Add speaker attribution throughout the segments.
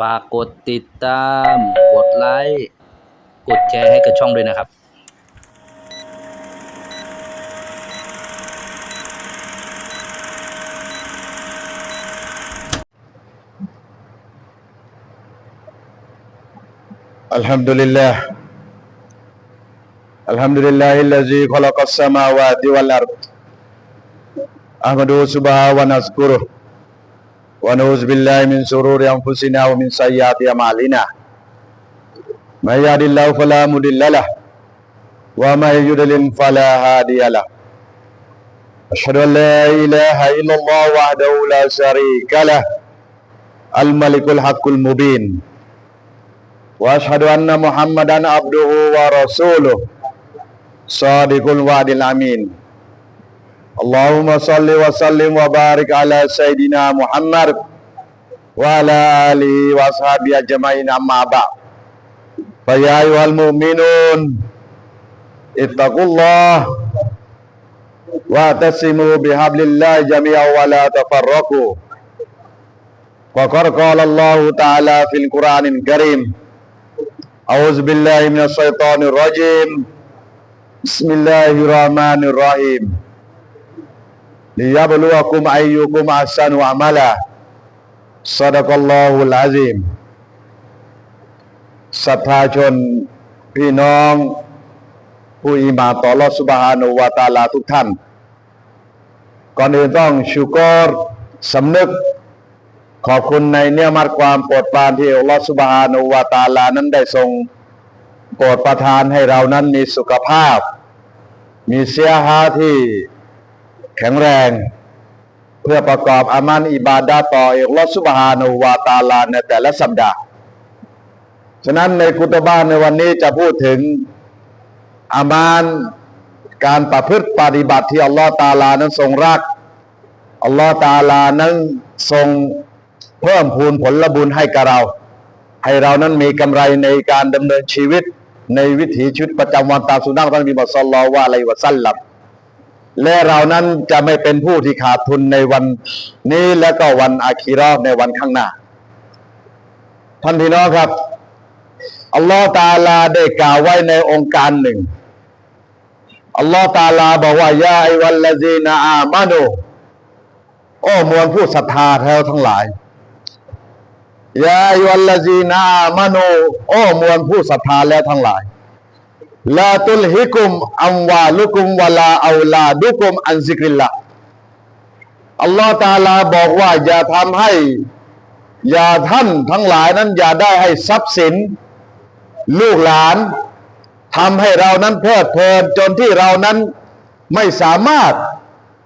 Speaker 1: ฝากกดติดตาม กดไลค์ กดแชร์ให้กับช่องด้วยนะครับ
Speaker 2: อัลฮัมดุลิลลาห์อัลฮัมดุลิลลาฮิลลซีขลักัสสมาวาติวัลอัรฎ์อะห์มดูซุบฮานะวะนัสกุรุ ونعوذ بالله من شرور أنفسنا ومن سيئات أعمالنا. من يهد الله فلا مضل له ومن يضلل فلا هادي له. أشهد أن لا إله إلا الله وحده لا شريك له الملك الحق المبين. وأشهد أن محمدا عبده ورسوله صادق الوعد الأمين. اللهم صل وسلم وبارك على سيدنا محمد وعلى آله وأصحابه أجمعين أما بعد. فيا أيها المؤمنون اتقوا الله واعتصموا بحبل الله جميعا ولا تفرقوا. وقد قال الله تعالى في القرآن الكريم أعوذ بالله من الشيطان الرجيم. بسم الله الرحمن الرحيم. ليبلوكم أيكم أحسن عملا صدق الله العظيم ศรัทธาชนพี่น้อง ผู้อิหมานต่อรอสุบฮานุวาตาลาทุกท่าน ก่อนอื่นต้องชูกรสำนึก ขอบคุณในเนื้อมัดความโปรดปรานที่อัลลอฮฺสุบฮานุวาตาลานั้นได้ทรงโปรดประทานให้เรานั้นมีสุขภาพ มีเสียหาที่ แข็งแรง เพื่อประกอบอามันอิบาดาต่ออัลลอสุบฮานุวาตาลาในแต่ละสัปดาห์ ฉะนั้นในกุตบ้านในวันนี้จะพูดถึงอามานการประพฤติปฏิบัติที่อัลลอฮฺตาลานั้นทรงรักอัลลอฮฺตาลานั้นทรงเพิ่มพูนผลบุญให้กับเรา ให้เรานั้นมีกำไรในการดำเนินชีวิตในวิถีชีวิตประจำวันตามสุนนะท่านบิบสัลลอฮุอะลัยฮิวะสัลลัม และเรานั้นจะไม่เป็นผู้ที่ขาดทุนในวันนี้และก็วันอาคีราะห์ในวันข้างหน้า ท่านพี่น้องครับ อัลลอฮฺตาลาได้กล่าวไว้ในองค์การหนึ่ง อัลลอฮฺตาลาบอกว่ายาไอวัลลซีนาอามานูโอ้มวลผู้ศรัทธาแท้ทั้งหลายยาอายุลลซีนาอามานูโอ้มวลผู้ศรัทธาแล้วทั้งหลาย ลาตุลฮิกุมอัมวาลุกุมวะลาอาลาดุกุมอันซิกริลละอัลลอฮฺตาลาบอกว่า อย่าทำให้ อย่าท่านทั้งหลายนั้น อย่าได้ให้ทรัพย์สิน ลูกหลานทำให้เรานั้นเพลิดเพลินจนที่เรานั้นไม่สามารถ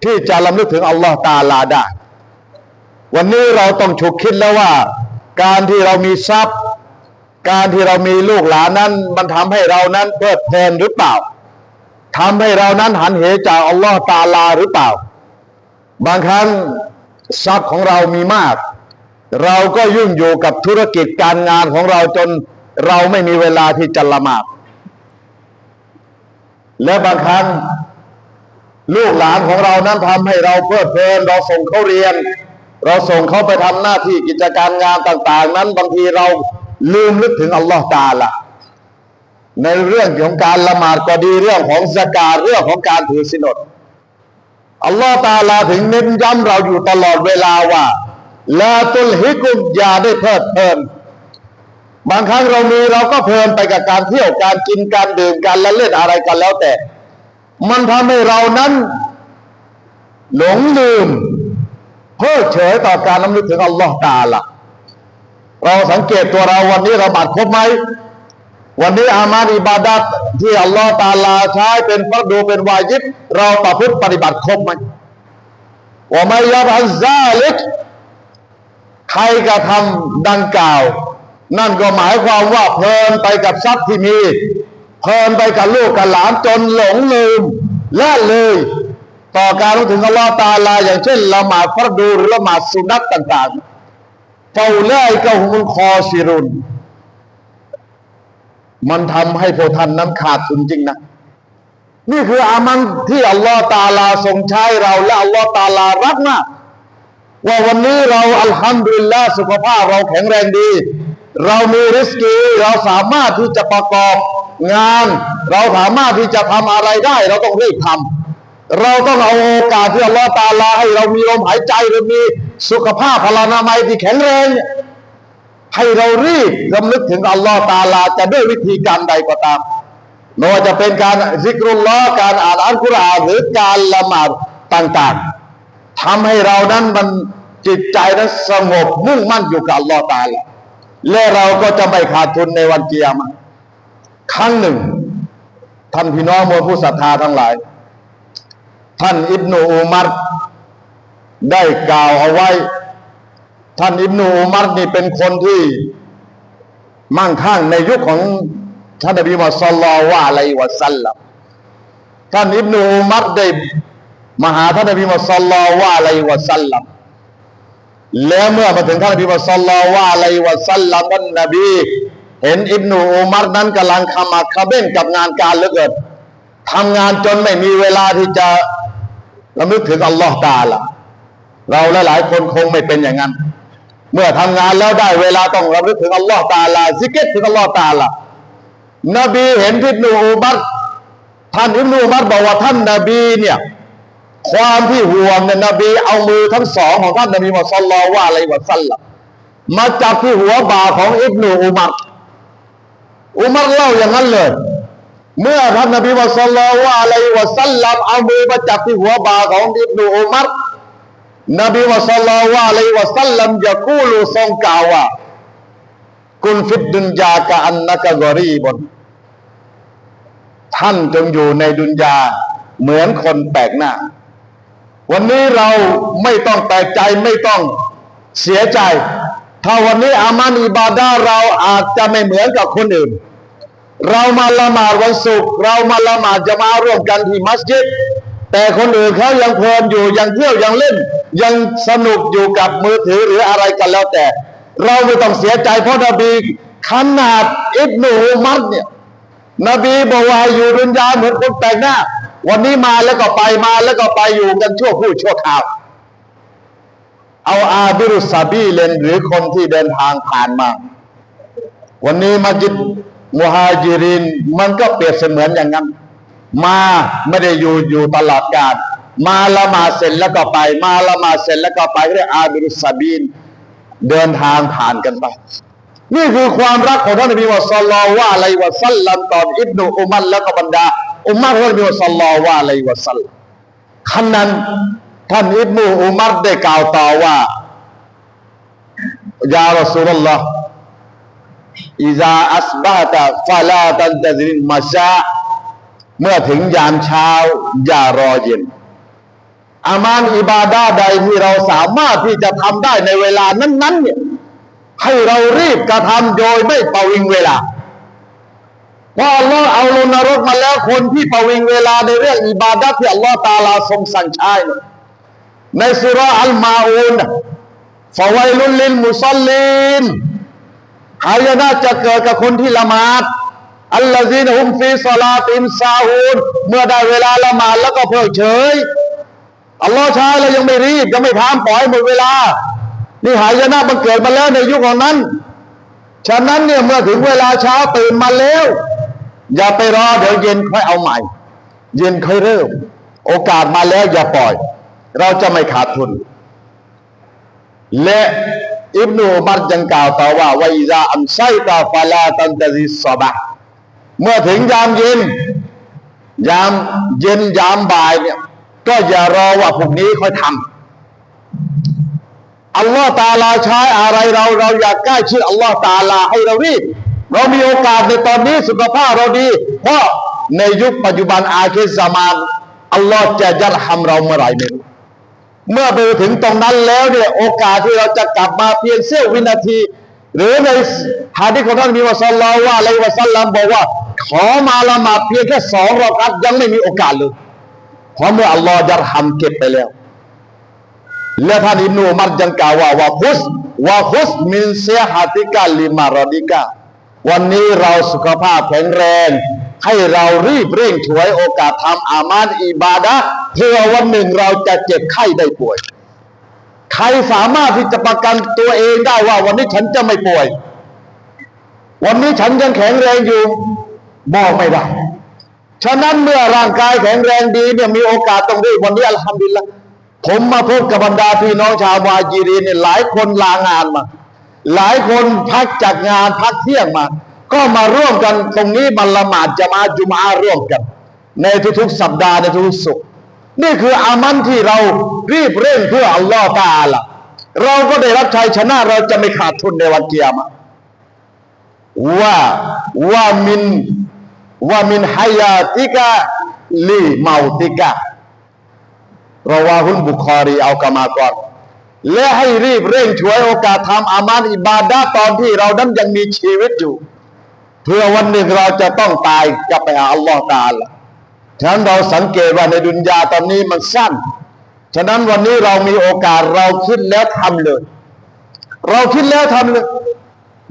Speaker 2: ที่จะลำลึกถึงอัลลอฮฺตาลาได้ วันนี้เราต้องฉุกคิดแล้วว่า การที่เรามีทรัพย์ การที่เรามีลูกหลานนั้น มันทำให้เรานั้นเพลิดเพลินหรือเปล่าทำให้เรานั้นหันเหจากอัลลอฮฺตาลาหรือเปล่า บางครั้งทรัพย์ของเรามีมาก เราก็ยุ่งอยู่กับธุรกิจการงานของเราจนเราไม่มีเวลาที่จะละหมาดและบางครั้งลูกหลานของเรานั้นทำให้เราเพลิดเพลินเราส่งเขาเรียน เราส่งเขาไปทำหน้าที่กิจการงานต่าง ๆ นั้นบางทีเรา ลืมนึกถึงอัลลอฮฺตาละในเรื่องของการละหมาดก็ดีเรื่องของสกาเรื่องของการถือสินอดอัลลอฮฺตาลาถึงเน้นย้ำเราอยู่ตลอดเวลาว่าลาตุลฮิกุมอย่าได้เพลิดเพลิน บางครั้งเรามีเราก็เพลินไปกับการเที่ยวการกินการดื่มการละเล่นอะไรกันแล้วแต่ มันทำให้เรานั้น หลงลืมเพิกเฉยต่อการน้ำลึกถึงอัลลอฮ์ตาละ เราสังเกตตัวเราวันนี้เราบาดครบไหมวันนี้อามาอิบาดัตที่อัลลอฮ์ตาลาใช้เป็นฟัดูเป็นวาญิบเราประพฤติปฏิบัติครบไหมว่าไม่ยาบัซาลิกใครกระทำดังกล่าว นั่นก็หมายความว่าเพลินไปกับทรัพย์ที่มี เพลินไปกับลูกกับหลานจนหลงลืมละเลย ต่อการรู้ถึงอัลลอฮ์ตาลา อย่างเช่นละหมาดฟัดูหรือละหมาดสุนัตต่าง ๆ เฝ้าเล่ยกะฮุมุลคอซิรุน มันทำให้พวกท่านนั้นขาดทุนจริงนะ นี่คืออามันที่อัลลอฮ์ตาลาทรงใช้เราและอัลลอฮ์ตาลารักมากว่าวันนี้เราอัลฮัมดุลิลละสุขภาพเราแข็งแรงดี เรามีริสกีเราสามารถที่จะประกอบงาน เราสามารถที่จะทำอะไรได้ เราต้องรีบทำเราต้องเอาโอกาสที่อัลลอฮฺตาลาให้เรามีลมหายใจเรามี สุขภาพพลานามัยที่แข็งแรง ให้เรารีบรำลึกถึงอัลลอฮฺตาลา จะด้วยวิธีการใดก็ตามไม่ว่าจะเป็นการซิกรุลลอการอ่านอัลกุรอานหรือการละหมาดต่าง ๆทำให้เรานั้นมันจิตใจนั้นสงบมุ่งมั่นอยู่กับอัลลอฮฺตาลาและเราก็จะไม่ขาดทุนในวันเกียรมาครั้งหนึ่ง ท่านพี่น้องมวลผู้ศรัทธาทั้งหลาย ท่านอิบนูอุมัร ได้กล่าวเอาไว้ ท่านอิบนูอุมัรนี่เป็นคนที่มั่งคั่งในยุคของท่านนบีมุฮัมมัดศ็อลลัลลอฮุอะลัยฮิวะสัลลัมท่านอิบนูอุมัรได้มาหาท่านนบีมุฮัมมัดศ็อลลัลลอฮุอะลัยฮิวะสัลลัมแล้วเมื่อมาถึงท่านนบีมุฮัมมัดศ็อลลัลลอฮุอะลัยฮิวะสัลลัมท่านนบี เห็นอิบนูอุมัรนั้นกำลังขมักเขม้นกับงานการเหลือเกินทำงานจนไม่มีเวลาที่จะระลึกถึงอัลลอฮ์ตาละ เราหลายๆคนคงไม่เป็นอย่างนั้น เมื่อทำงานแล้วได้เวลาต้องระลึกถึงอัลลอฮ์ตาลาซิกเก็ตถึงอัลลอฮ์ตาลานบีเห็นอิบนูอุมัรท่านอิบนูอุมัรบอกว่าท่านนบีเนี่ยความที่ห่วงเนี่ยนบีเอามือทั้งสองของท่านนบีมุฮัมมัดศ็อลลัลลอฮุอะลัยฮิวะสัลลัมาจับที่หัวบ่าของอิบนูอุมัรอุมัรเล่าอย่างนั้นเลย เมื่อท่านนบีมุฮัมมัดศ็อลลัลลอฮุอะลัยฮิวะสัลลัมเอามือมาจับที่หัวบ่าของอิบนูอุมัร นบีมุฮัมมัดศ็อลลัลลอฮุอะลัยฮิวะสัลลัมยะกูลูทรงกล่าวว่ากุนฟิดดุนยากะอันนักกอรีบนท่านจงอยู่ในดุนยาเหมือนคนแปลกหน้า วันนี้เราไม่ต้องแปลกใจไม่ต้องเสียใจ ถ้าวันนี้อามันอิบาดาเราอาจจะไม่เหมือนกับคนอื่น เรามาละหมาดวันศุกร์เรามาละหมาดจะมาร่วมกันที่มัสยิด แต่คนอื่นเขายังเพลินอยู่ยังเที่ยวยังเล่น ยังสนุกอยู่กับมือถือหรืออะไรกันแล้วแต่ เราไม่ต้องเสียใจเพราะนบีขนาดอิบนูอุมัรเนี่ยนบีบอกว่าอยู่ดุนยาเหมือนคนแปลกหน้า วันนี้มาแล้วก็ไปมาแล้วก็ไปอยู่กันชั่วผู้ชั่วคราว เอาอาบิรุสซาบีเลนหรือคนที่เดินทางผ่านมา วันนี้มัสยิดมุฮาจิริน มันก็เปรียบเสมือนอย่างนั้น มาไม่ได้อยู่อยู่ตลอดกาลมาละมาเสร็จแล้วก็ไป มาละมาเสร็จแล้วก็ไปเรียกอาบิรุสซาบีนเดินทางผ่านกันไป นี่คือความรักของท่านนบีมุฮัมมัดศ็อลลัลลอฮุอะลัยฮิวะสัลลัมต่ออิบนุอุมัรแล้วก็บรรดา อุมมะของท่านนบีมุฮัมมัดศ็อลลัลลอฮุอะลัยฮิวะสัลขั้นนั้นท่านอิบนุอุมัรได้กล่าวต่อว่ายารอซูลุลลอฮ์อิซาอัสบะตะฟาลาตันตะซิรินมาชา เมื่อถึงยามเช้าอย่ารอเย็น อามานอิบาดาใดที่เราสามารถที่จะทำได้ในเวลานั้น ๆ เนี่ย ให้เรารีบกระทำโดยไม่ประวิงเวลาเพราะอัลลอฮ์เอาลงนรกมาแล้วคนที่ประวิงเวลาในเรื่องอิบาดะที่อัลลอฮ์ตาลาทรงสั่งใช้ในสุราอัลมาอูนฟาวัยลุลลิลมุซัลลินหายนะจะเกิดกับคนที่ละหมาด อัลลอฮีนฮุมฟีซอลาติมซาฮูนเมื่อได้เวลาละหมาดแล้วก็เพิกเฉยอัลลอฮ์ใช้แล้วยังไม่รีบยังไม่ทำปล่อยหมดเวลา นี่หายนะมันเกิดมาแล้วในยุคของนั้น ฉะนั้นเนี่ยเมื่อถึงเวลาเช้าตื่นมาแล้ว อย่าไปรอเดี๋ยวเย็นค่อยเอาใหม่ เย็นค่อยเริ่ม โอกาสมาแล้วอย่าปล่อย เราจะไม่ขาดทุน และอิบนูอุมัรยังกล่าวต่อว่าวิซาอันไซตาฟาลาตันตะซิสบะ เมื่อถึงยามเย็น ยามเย็นยามบ่ายเนี่ย ก็อย่ารอว่าพรุ่งนี้ค่อยทำอัลลอฮ์ตาลาใช้อะไรเราเราอยากใกล้ชิดอัลลอฮ์ตาลาให้เรารีบเรามีโอกาสในตอนนี้สุขภาพเราดี เพราะในยุคปัจจุบันอาคิสมานอัลลอฮ์จะยัดฮัมเราเมื่อไหร่ไม่รู้เมื่อไปถึงตรงนั้นแล้วเนี่ยโอกาสที่เราจะกลับมาเพียงเสี้ยววินาที หรือในฮะดิษของท่านมีวะซัลลัลลอฮุอะลัยฮิวะซัลลัมบอกว่า ขอมาละหมาดเพียงแค่สองรอกัตยังไม่มีโอกาสเลยเพราะเมื่ออัลลอฮ์ยัดฮัมเก็บไปแล้ว และท่านอิบนูอุมัรยังกล่าวว่าวะคุสวะคุสมินเซฮาติกาลิมารดิกาวันนี้เราสุขภาพแข็งแรง ให้เรารีบเร่งฉวยโอกาสทำอามานอิบาดะเพื่อวันหนึ่งเราจะเจ็บไข้ได้ป่วย ใครสามารถที่จะประกันตัวเองได้ว่า วันนี้ฉันจะไม่ป่วย วันนี้ฉันยังแข็งแรงอยู่บอกไม่ได้ ฉะนั้นเมื่อร่างกายแข็งแรงดีเนี่ยมีโอกาสต้องรีบวันนี้อัลฮัมดุลิลละผมมาพบกับบรรดาพี่น้องชาววาจีรีเนี่ยหลายคนลางานมา หลายคนพักจากงานพักเที่ยงมา ก็มาร่วมกันตรงนี้มาละหมาดจะมาจุมาร่วมกัน ในทุกๆสัปดาห์ในทุกๆสุข นี่คืออามันที่เรารีบเร่งเพื่ออัลลอฮ์ตาอาละเราก็ได้รับชัยชนะเราจะไม่ขาดทุนในวันเกียรมะว่าว่ามินว่ามินฮายาติกะลีเมาติกะเราว่าหุนบุคอรีเอากามาก่อน และให้รีบเร่งช่วยโอกาสทำอามันอิบาดะตอนที่เรานั้นยังมีชีวิตอยู่ เพื่อวันหนึ่งเราจะต้องตายจะไปหาอัลลอฮ์ตาอาละ ฉะนั้นเราสังเกตว่าในดุนยาตอนนี้มันสั้น ฉะนั้นวันนี้เรามีโอกาสเราคิดแล้วทำเลย เราคิดแล้วทำเลย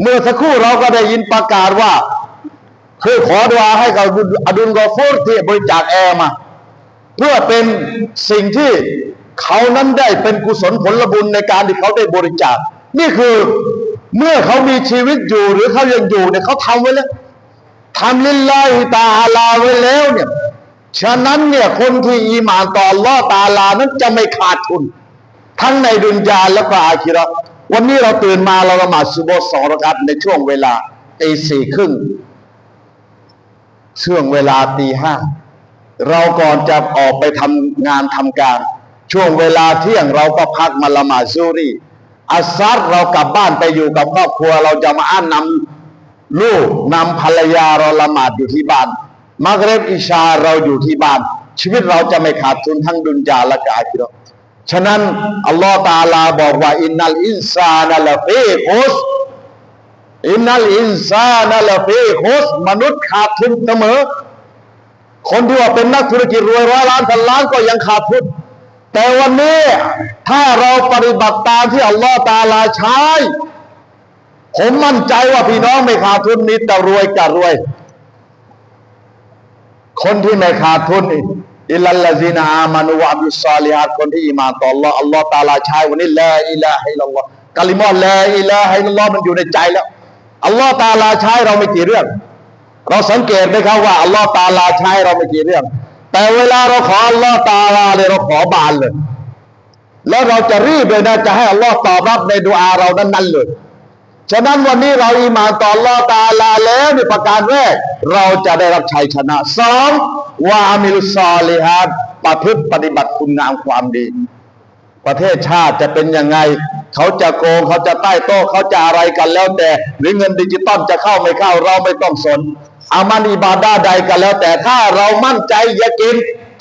Speaker 2: เมื่อสักครู่เราก็ได้ยินประกาศว่าคือขอดวาให้กับอดุลกอฟูรที่บริจาคแอร์มา เพื่อเป็นสิ่งที่เขานั้นได้เป็นกุศลผลบุญในการที่เขาได้บริจาค นี่คือเมื่อเขามีชีวิตอยู่หรือเขายังอยู่เนี่ยเขาทำไว้แล้วทำลิลลาฮิตาอาลาไว้แล้วเนี่ย ฉะนั้นเนี่ยคนที่อีหมานต่อลลอตาลานั้นจะไม่ขาดทุน ทั้งในดุนยาและก็อาคิเราะวันนี้เราตื่นมาเราละหมาดซุโบสองรกัตในช่วงเวลาตีสี่ครึ่งช่วงเวลาตีห้าเราก่อนจะออกไปทำงานทำการ ช่วงเวลาเที่ยงเราก็พักมาละหมาดซูรีอัสซัดเรากลับบ้านไปอยู่กับครอบครัว เราจะมาอ่านนำลูกนำภรรยาเราละหมาดอยู่ที่บ้าน มักเรบอิชาเราอยู่ที่บ้าน ชีวิตเราจะไม่ขาดทุนทั้งดุนยาและกาคิเราฉะนั้นอัลลอฮ์ตาลาบอกว่าอินนัลอินซานะละฟีคุสอินนัลอินซานะละฟีคุสมนุษย์ขาดทุนเสมอ คนที่ว่าเป็นนักธุรกิจรวยร้อยล้านพันล้านก็ยังขาดทุนแต่วันนี้ถ้าเราปฏิบัติตามที่อัลลอฮ์ตาลาใช้ผมมั่นใจว่าพี่น้องไม่ขาดทุนมีแต่รวยกับรวย คนที่ไม่ขาดทุนนี่อิลลัลซีนาอามานุวะอับดุสซอลิฮัดคนที่อีหมานต่ออัลลอฮ์อัลลอฮ์ตาอาลาใช้วันนี้ลาอิลาฮิลลอฮ์กะลิมอลลอิลาฮิลลอฮ์มันอยู่ในใจแล้วอัลลอฮ์ตาอาลาใช้เราไม่กี่เรื่อง เราสังเกตไหมครับว่าอัลลอฮ์ตาอาลาใช้เราไม่กี่เรื่อง แต่เวลาเราขออัลลอฮ์ตาลาเนี่ยเราขอบานเลย แล้วเราจะรีบเลยนะจะให้อัลลอฮ์ตอบรับในดุอาเรานั้นๆเลย ฉะนั้นวันนี้เราอีหมานต่อลอตาลาแล้วในประการแรก เราจะได้รับชัยชนะสองวาอามิลซอลิฮัดประพฤติปฏิบัติคุณงามความดี ประเทศชาติจะเป็นยังไง เขาจะโกงเขาจะใต้โต๊ะเขาจะอะไรกันแล้วแต่ หรือเงินดิจิตอลจะเข้าไม่เข้าเราไม่ต้องสนอามันอิบาดาใดกันแล้ว แต่ถ้าเรามั่นใจยากิน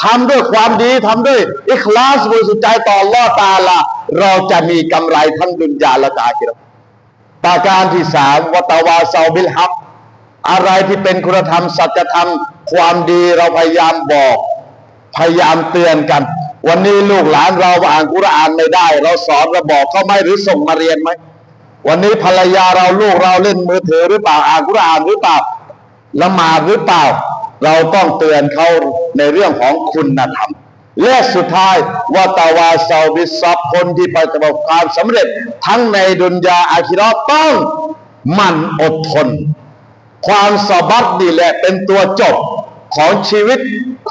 Speaker 2: ทำด้วยความดีทำด้วยอิคลาสบริสุทธิ์ใจต่อลอตาลาเราจะมีกำไรทั้งดุนยาและกาคิเราะห์ ประการที่สามวตวาเซาบิลฮับอะไรที่เป็นคุณธรรม สัจธรรม ความดีเราพยายามบอก พยายามเตือนกัน วันนี้ลูกหลานเราอ่านกุรอานไม่ได้ เราสอนเราบอกเขาไหมหรือส่งมาเรียนไหมวันนี้ภรรยาเราลูกเราเล่นมือถือหรือเปล่าอ่านกุรอานหรือเปล่าละหมาดหรือเปล่า เราต้องเตือนเขาในเรื่องของคุณธรรม และสุดท้ายวาตาวาเซาบิสซับคนที่ประสบความสำเร็จ ทั้งในดุนยาอาคิราะห์ต้องมันอดทน ความสอบัตนี่แหละเป็นตัวจบของชีวิต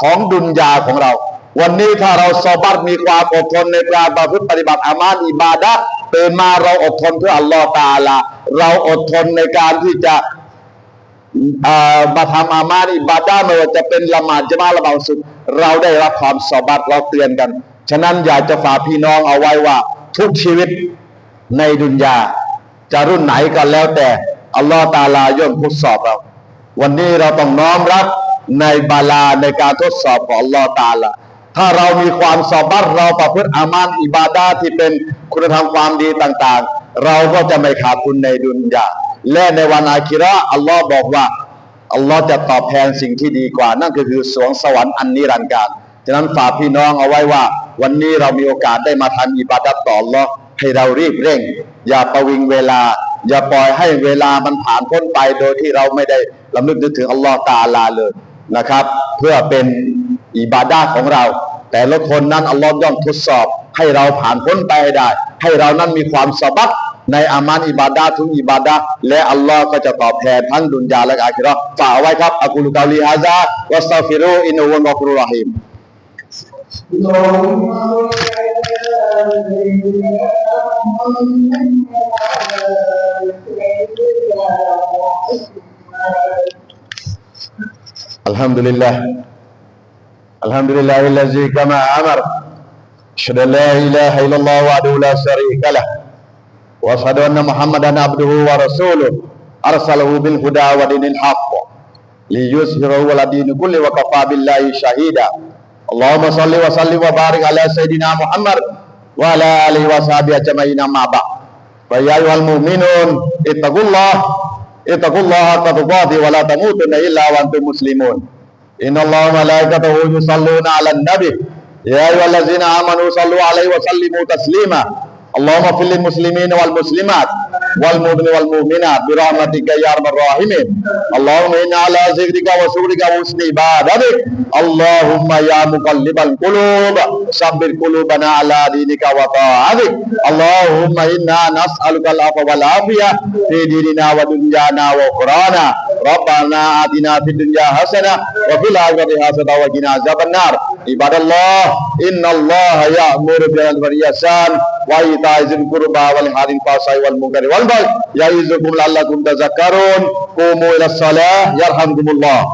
Speaker 2: ของดุนยาของเรา วันนี้ถ้าเราสอบัตมีความอดทนในการประพฤติปฏิบัติอามานอิบาดะห์ตื่นมาเราอดทนเพื่ออัลลอฮ์ตาลา เราอดทนในการที่จะ มาทำอามานิบาดาไม่ว่าจะเป็นละหมาดจะมาละหมาสุดเราได้รับความสอบัตเราเตือนกัน ฉะนั้นอยากจะฝากพี่น้องเอาไว้ว่า ทุกชีวิตในดุนยาจะรุ่นไหนก็แล้วแต่อัลลอฮ์ตาลาย่อมทดสอบเรา วันนี้เราต้องน้อมรับในบาลาในการทดสอบของอัลลอฮ์ตาลาถ้าเรามีความสอบัตเราประพฤติอามานอิบาดาที่เป็นคุณธรรมความดีต่างๆ เราก็จะไม่ขาดทุนในดุนยา และในวันอาคิระอัลลอฮ์บอกว่าอัลลอฮ์จะตอบแทนสิ่งที่ดีกว่า นั่นก็คือสวงสวรรค์อันนิรันดร์การฉะนั้นฝากพี่น้องเอาไว้ว่า วันนี้เรามีโอกาสได้มาทำอิบาดัตต่ออัลลอฮ์ให้เรารีบเร่ง อย่าประวิงเวลา อย่าปล่อยให้เวลามันผ่านพ้นไปโดยที่เราไม่ได้ลำลึกนึกถึงอัลลอฮ์ตาอาลาเลยนะครับ เพื่อเป็นอิบาดาของเรา แต่ละคนนั้นอัลลอฮ์ย่อมทดสอบ ให้เราผ่านพ้นไปได้ ให้เรานั้นมีความสบัด ในอามานอิบาดาทุกอิบาดาและอัลลอฮ์ก็จะตอบแทนทั้งดุนยาและอาคิรอฝากไว้ครับอักุลกาลีฮาซาวัสตาฟิรูอินวะกอฟรุรหิม الحمد لله الحمد لله الذي كما أمر اشهد ان لا اله الا الله وحده لا شريك له وأشهد أن محمدا عبده ورسوله. أرسله بالهدى ودين الحق ليظهره على دين كله وكفى بالله شهيدا. اللهم صل وسلم وبارك على سيدنا محمد وعلى آله وصحبه أجمعين أما بعد. فيا أيها المؤمنون اتقوا الله اتقوا الله حق تقاته ولا تموتن إلا وأنتم مسلمون. إن الله وملائكته يصلون على النبي. يا أيها الذين آمنوا صلوا عليه وسلموا تسليما. اللهم اغفر للمسلمين والمسلمات والمؤمنين والمؤمنات برحمتك يا أرحم الراحمين. اللهم إنا على ذكرك وشكرك وحسن عبادتك. اللهم يا مقلب القلوب ثبت قلوبنا على دينك وطاعتك. اللهم إنا نسألك العفو والعافية في ديننا ودنيانا وأخرانا. ربنا آتنا في الدنيا حسنة وفي الآخرة حسنة وقنا عذاب النار. عباد الله ان الله يامر بالعدل والإحسان وإيتاء ذي القربى والحال الفحشاء والمنكر والبغي يعظكم لعلكم تذكرون قوموا إلى الصلاة يرحمكم الله